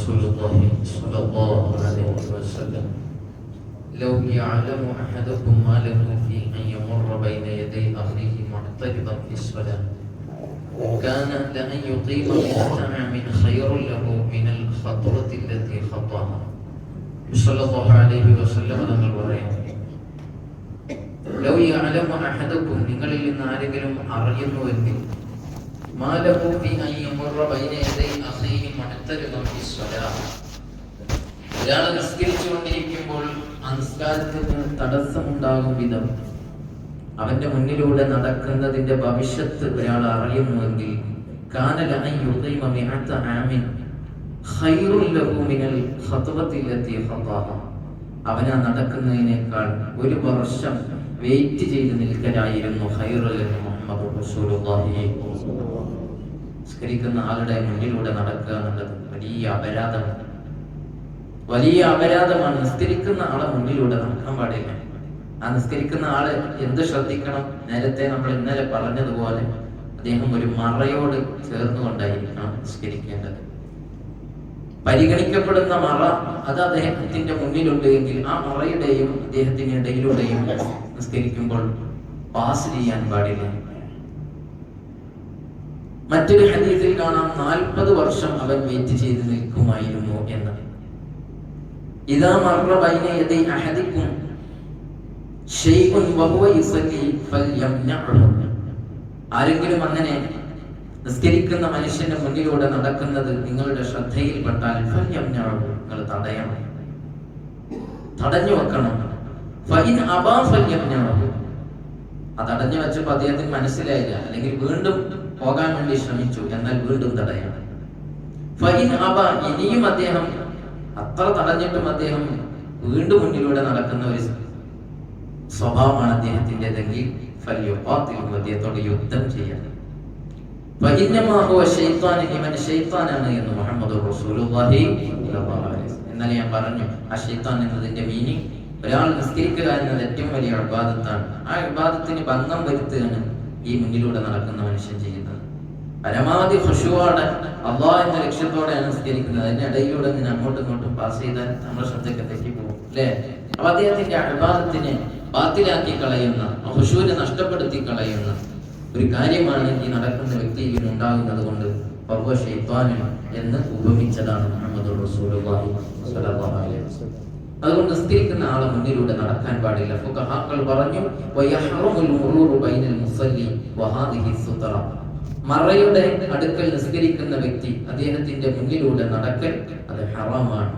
رسول الله صلى الله عليه وسلم لو يعلم أحدكم ما له في أن يمر بين يدي أخيه معترضا في الصلاة كان لأن يقيم مئة عام خير له من الخطوة التي خطاها صلى الله عليه وسلم തങ്ങൾ പറയുന്നു ലൗ യഅലമു അഹദക്കും നിങ്ങളിൽ നിന്ന് ആരെങ്കിലും അറിയുന്നുവെങ്കിൽ മാ ലഹു ഫി അൻ യമറ ബൈന യദൈ ഒരാൾ നിസ്കരിച്ചുകൊണ്ടിരിക്കുമ്പോൾ ആ നിസ്കാരത്തിന് തടസ്സമുണ്ടാകും വിധം അവന്റെ മുന്നിലൂടെ നടക്കുന്നതിന്റെ ഭവിഷ്യത്ത് ഒരാൾ അറിയുന്നുവെങ്കിൽ അവന നടക്കുന്നതിനേക്കാൾ ഒരു വർഷം വെയിറ്റ് ചെയ്ത് നിൽക്കലായിരുന്നു ഖൈറുൽ മുഹമ്മദ് റസൂലുള്ളാഹി. നിസ്കരിക്കുന്ന ആളുടെ മുന്നിലൂടെ നടക്കുക എന്നുള്ളത് വലിയ അപരാധമാണ്. വലിയ അപരാധമാണ് നിസ്കരിക്കുന്ന ആളെ മുന്നിലൂടെ നടക്കാൻ പാടില്ല. ആ നിസ്കരിക്കുന്ന ആൾ എന്ത് ശ്രദ്ധിക്കണം? നേരത്തെ നമ്മൾ ഇന്നലെ പറഞ്ഞതുപോലെ അദ്ദേഹം ഒരു മറയോട് ചേർന്നുകൊണ്ടായിരിക്കണം നിസ്കരിക്കേണ്ടത്. പരിഗണിക്കപ്പെടുന്ന മറ അത് അദ്ദേഹത്തിന്റെ മുന്നിലുണ്ട് എങ്കിൽ ആ മറയുടെയും അദ്ദേഹത്തിന്റെ ഇടയിലൂടെയും നിസ്കരിക്കുമ്പോൾ പാസ് ചെയ്യാൻ പാടില്ല. മറ്റൊരു ഹദീസിൽ കാണാം നാൽപ്പത് വർഷം അവൻ വെയിറ്റ് ചെയ്ത് നിൽക്കുമായിരുന്നു എന്ന്. ഇതാ മറ ബൈന യദൈ അഹദിക്കും ഷൈഉൻ വഹുവ യുസല്ലി ഫൽയംനഉഹു ആരെങ്കിലും അങ്ങനെ നിസ്കരിക്കുന്ന മനുഷ്യന്റെ മുന്നിലൂടെ നടക്കുന്നത് നിങ്ങളുടെ ശ്രദ്ധയിൽപ്പെട്ടാൽ ഫൽയംനഉഹു നിങ്ങൾ തടയണം. തടഞ്ഞു വെക്കണം. ഫഇൻ അബാ ഫൽയംനഉഹു അത് അടഞ്ഞു വെച്ചപ്പോൾ അദ്ദേഹത്തിന് മനസ്സിലായില്ല. അല്ലെങ്കിൽ വീണ്ടും പോകാൻ വേണ്ടി ശ്രമിച്ചു. എന്നാൽ വീണ്ടും തടയാണ് അബ ഇനിയും അദ്ദേഹം അത്ര തടഞ്ഞിട്ടും അദ്ദേഹം വീണ്ടും മുന്നിലൂടെ നടക്കുന്ന ഒരു സ്വഭാവമാണ് അദ്ദേഹത്തിന്റെതെങ്കിൽ അദ്ദേഹത്തോട് യുദ്ധം ശൈത്താനാണ് എന്ന് മുഹമ്മദ് ഇന്നലെ ഞാൻ പറഞ്ഞു ആ ഷെയ്ത്താൻ എന്നതിന്റെ മീനിങ് ഒരാൾ നിസ്കരിക്കുക എന്നത് ഏറ്റവും വലിയ അബാദത്താണ് ആ അബാദത്തിന് ഭംഗം വരുത്തുകയാണ് ഈ മുന്നിലൂടെ നടക്കുന്ന മനുഷ്യൻ ചെയ്യുന്നത്. പരമാവധി ഖുഷുവാണ് അള്ളാഹ് എന്ന ലക്ഷ്യത്തോടെ നിസ്കരിക്കുന്നത് അതിന്റെ ഇടയിലൂടെ ഇങ്ങനെ അങ്ങോട്ടും ഇങ്ങോട്ടും പാസ് ചെയ്താൽ നമ്മുടെ ശ്രദ്ധയ്ക്ക് തെറ്റിപ്പോകും അല്ലേ? അപ്പൊ അദ്ദേഹത്തിന്റെ അബാദത്തിനെ ബാത്തിലാക്കി കളയുന്ന ഹുഷുവിനെ നഷ്ടപ്പെടുത്തി കളയുന്ന ഒരു കാര്യമാണ് ഈ നടക്കുന്ന വ്യക്തിയിൽ ഉണ്ടാകുന്നത് കൊണ്ട് പർവ എന്ന് ഉപമിച്ചതാണ് മുഹമ്മദ് വസല്ലം. അതുകൊണ്ട് നിസ്കരിക്കുന്ന ആളെ മുന്നിലൂടെ നടക്കാൻ പാടില്ല. ഫുഖഹാക്കൾ പറഞ്ഞു മറയുടെ അടുക്കൽ നിസ്കരിക്കുന്ന വ്യക്തി അദ്ദേഹത്തിന്റെ മുന്നിലൂടെ നടക്കൽ അത് ഹറാമാണ്.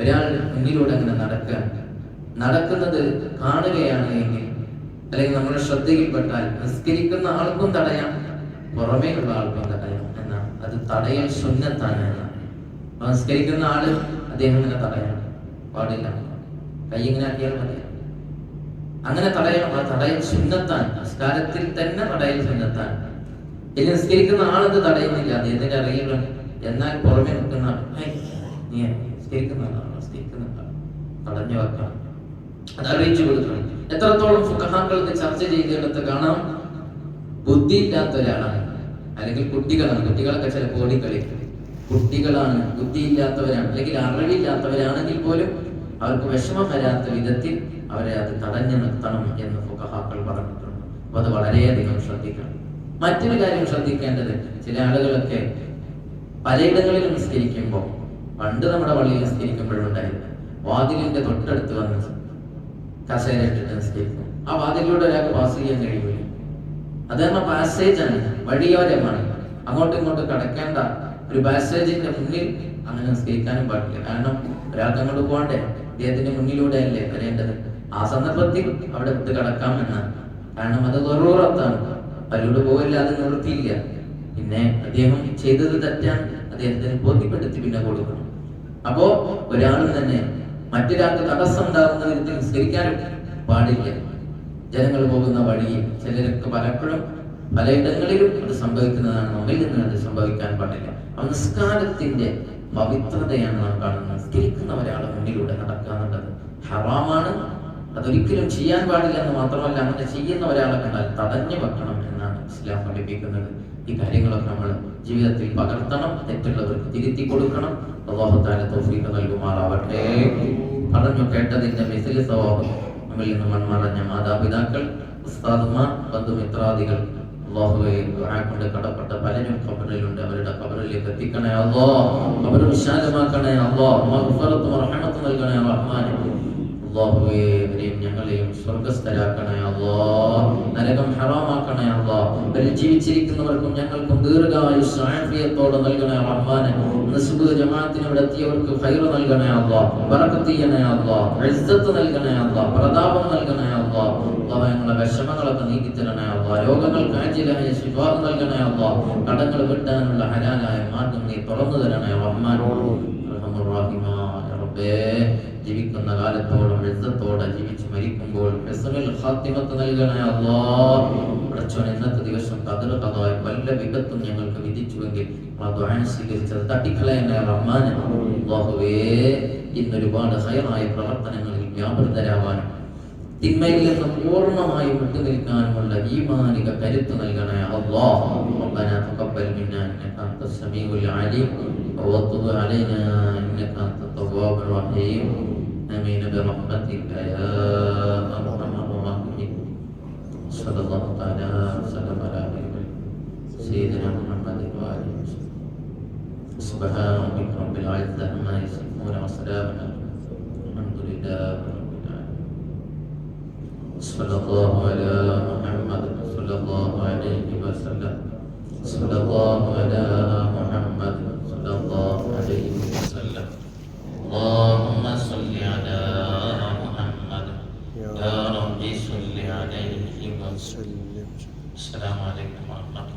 ഒരാൾ മുന്നിലൂടെ അങ്ങനെ നടക്കുക നടക്കുന്നത് കാണുകയാണ് എങ്കിൽ അല്ലെങ്കിൽ നമ്മുടെ ശ്രദ്ധയിൽപ്പെട്ടാൽ നിസ്കരിക്കുന്ന ആൾക്കും തടയാം. പുറമേയുള്ള ആൾക്കും തടയാം എന്നാണ്. അത് തടയൽ സുന്നത്താണ് എന്നാണ് നമസ്കരിക്കുന്ന ആൾ അദ്ദേഹം ഇങ്ങനെ തടയണം. പാടില്ല. കൈ ഇങ്ങനെ ആക്കിയാൽ മതി. അങ്ങനെ തടയണം. ആ തടയൽ സുന്നത്താൻ നമസ്കാരത്തിൽ തന്നെ തടയൽ സുന്നത്താൻ ഇനി നിസ്കരിക്കുന്ന ആളത് തടയുന്നില്ല? അദ്ദേഹത്തിന്റെ അറിയുക എന്നാൽ പുറമെ നിൽക്കുന്ന നീ വെക്കണം. അത് അറിയിച്ചു കൊടുക്കണം. എത്രത്തോളം ഫുഖഹാക്കൾക്ക് ചർച്ച ചെയ്തിടത്ത് കാണാം? ബുദ്ധിയില്ലാത്ത ഒരാളാണ്. അല്ലെങ്കിൽ കുട്ടികളാണ്. കുട്ടികളൊക്കെ ചിലപ്പോൾ ഓടിക്കളി. കുട്ടികളാണ്. ബുദ്ധിയില്ലാത്തവരാണ്. അല്ലെങ്കിൽ അറിവില്ലാത്തവരാണെങ്കിൽ പോലും അവർക്ക് വിഷമം വരാത്ത വിധത്തിൽ അവരെ അത് തടഞ്ഞു നിർത്തണം എന്ന് ഫുഖഹാക്കൾ പറഞ്ഞിട്ടുണ്ട്. അപ്പൊ അത് വളരെയധികം ശ്രദ്ധിക്കണം. മറ്റൊരു കാര്യം ശ്രദ്ധിക്കേണ്ടത് ചില ആളുകളൊക്കെ പലയിടങ്ങളിൽ നിസ്കരിക്കുമ്പോൾ പണ്ട് നമ്മുടെ പള്ളിയിൽ നിസ്കരിക്കുമ്പോഴുണ്ടായിരുന്നു വാതിലിന്റെ തൊട്ടടുത്ത് വന്ന് കസേര ഇട്ടിട്ട് നിസ്കരിക്കും. ആ വാതിലിലൂടെ ഒരാൾക്ക് പാസ് ചെയ്യാൻ കഴിയില്ല അത് കാരണം പാസേജ് ആണ് വഴിയോരമാണ് അങ്ങോട്ടും ഇങ്ങോട്ടും കടക്കേണ്ട ഒരു പാസേജിന്റെ മുന്നിൽ അങ്ങനെ നിസ്കരിക്കാനും പാടില്ല. കാരണം ഒരാൾക്ക് അങ്ങോട്ട് പോകണ്ടേ? അദ്ദേഹത്തിന്റെ മുന്നിലൂടെ അല്ലേ വരേണ്ടത്? ആ സന്ദർഭത്തിൽ അവിടെ വിട്ട് കടക്കാമെന്ന് കാരണം അത് വെറുറത്താണ് അവരോട് പോകില്ല അത് നിർത്തിയില്ല പിന്നെ അദ്ദേഹം ചെയ്തത് തെറ്റാണ്. അദ്ദേഹത്തിന് ബോധ്യപ്പെടുത്തി പിന്നെ കൊടുക്കണം. അപ്പോ ഒരാളും തന്നെ മറ്റൊരാൾക്ക് തടസ്സം ഉണ്ടാകുന്ന വിധത്തിൽ നിസ്കരിക്കാനും പാടില്ല. ജനങ്ങൾ പോകുന്ന വഴിയിൽ ചിലർക്ക് പലപ്പോഴും പലയിടങ്ങളിലും അത് സംഭവിക്കുന്നതാണ്. നമ്മിൽ നിന്ന് അത് സംഭവിക്കാൻ പാടില്ല. നമസ്കാരത്തിന്റെ പവിത്രതയാണ് നാം കാണുന്നത്. നിസ്കരിക്കുന്ന ഒരാളെ മുന്നിലൂടെ നടക്കാന്നുള്ളത് ഹറാമാണ്. അതൊരിക്കലും ചെയ്യാൻ പാടില്ല എന്ന് മാത്രമല്ല അങ്ങനെ ചെയ്യുന്ന ഒരാളെ കണ്ടാൽ തടഞ്ഞു വെക്കണം എന്നാണ് ഇസ്ലാം പഠിപ്പിക്കുന്നത്. ഈ കാര്യങ്ങളൊക്കെ നമ്മൾ ജീവിതത്തിൽ പകർത്തണം തെറ്റുള്ളവർക്ക് തിരുത്തി കൊടുക്കണം. അള്ളാഹുത്താല തോഫീക്ക് നൽകുമാറാവട്ടെ. പറഞ്ഞു കേട്ടതിന്റെ മിസിൽ സവാബ് നമ്മിൽ നിന്ന് മൺമറഞ്ഞ മാതാപിതാക്കൾ ഉസ്താദുമാർ ബന്ധുമിത്രാദികൾ അള്ളാഹുവെ കൊണ്ട് കടപ്പെട്ട പലരും കബറിലുണ്ട് അവരുടെ ഖബറിലേക്ക് എത്തിക്കണേ അള്ളോ. ഖബർ വിശാലമാക്കണേ അള്ളോ. മഗ്ഫിറത്തും റഹ്മത്തും നൽകണേ റഹ്മാനെ അള്ളാഹുവേ ഇവരെയും ഞങ്ങളെയും സ്വർഗസ്ഥരാക്കണേ അള്ളാ. നരകം ഹറാമാക്കണേ അള്ളാ. ഇവരിൽ ജീവിച്ചിരിക്കുന്നവർക്കും ഞങ്ങൾക്കും ദീർഘായുസ് ആഫിയത്തോടെ നൽകണേ റഹ്മാനെ. നസുബ് ജമാഅത്തിന് ഇവിടെ എത്തിയവർക്ക് ഖൈർ നൽകണേ അള്ളാ. ബറക്കത്ത് ചെയ്യണേ അള്ളാ. ഇസ്സത്ത് നൽകണേ അള്ളാ. പ്രതാപം നൽകണേ അള്ളാ. അള്ളാഹ് ഞങ്ങളുടെ വിഷമങ്ങളൊക്കെ നീക്കി തരണേ അള്ളാ. രോഗങ്ങൾക്ക് ആജിലായ ശിഫ നൽകണേ അള്ളാ. കടങ്ങൾ വിട്ടാനുള്ള ഹലാലായ മാർഗം നീ തുറന്നു തരണേ റഹ്മാൻ. റഹ്മാൻ. റബ്ബേ ജീവിക്കുന്ന കാലത്തോളം എഴുത്തത്തോടെ ജീവിച്ച് മരിക്കുമ്പോൾ ഹസ്നുൽ ഖാത്തിമത്ത് നൽകണേ അല്ലാ പടച്ചോൻ ഇന്നത്തെ ദിവസം കതിർ കഥായ വല്ല വിപത്തും ഞങ്ങൾക്ക് വിധിച്ചുവെങ്കിൽ ആ ദുആ സ്വീകരിച്ചത് തട്ടിക്കളയണേ റഹ്മാനെ അല്ലാഹുവേ ഇന്നൊരുപാട് ഹൈറായ പ്രവർത്തനങ്ങളിൽ വ്യാപൃതരാവാനും തിന്മയിൽ നിന്ന് പൂർണ്ണമായും വിട്ടുനിൽക്കാനുമുള്ള ഈമാനിക കരുത്ത് നൽകണേ അല്ലാഹ് ربنا تقبل منا انك انت السميع العليم وتب علينا انك انت التواب الرحيم امين برحمتك يا ارحم الراحمين صلى الله تعالى وسلم على سيدنا محمد واله وسلم سبحان ربك رب العزه عما يصفون وسلام الحمد لله رب العالمين صلى الله على محمد صلى الله عليه وسلم صلى الله على محمد وسلم السلام عليكم ورحمة الله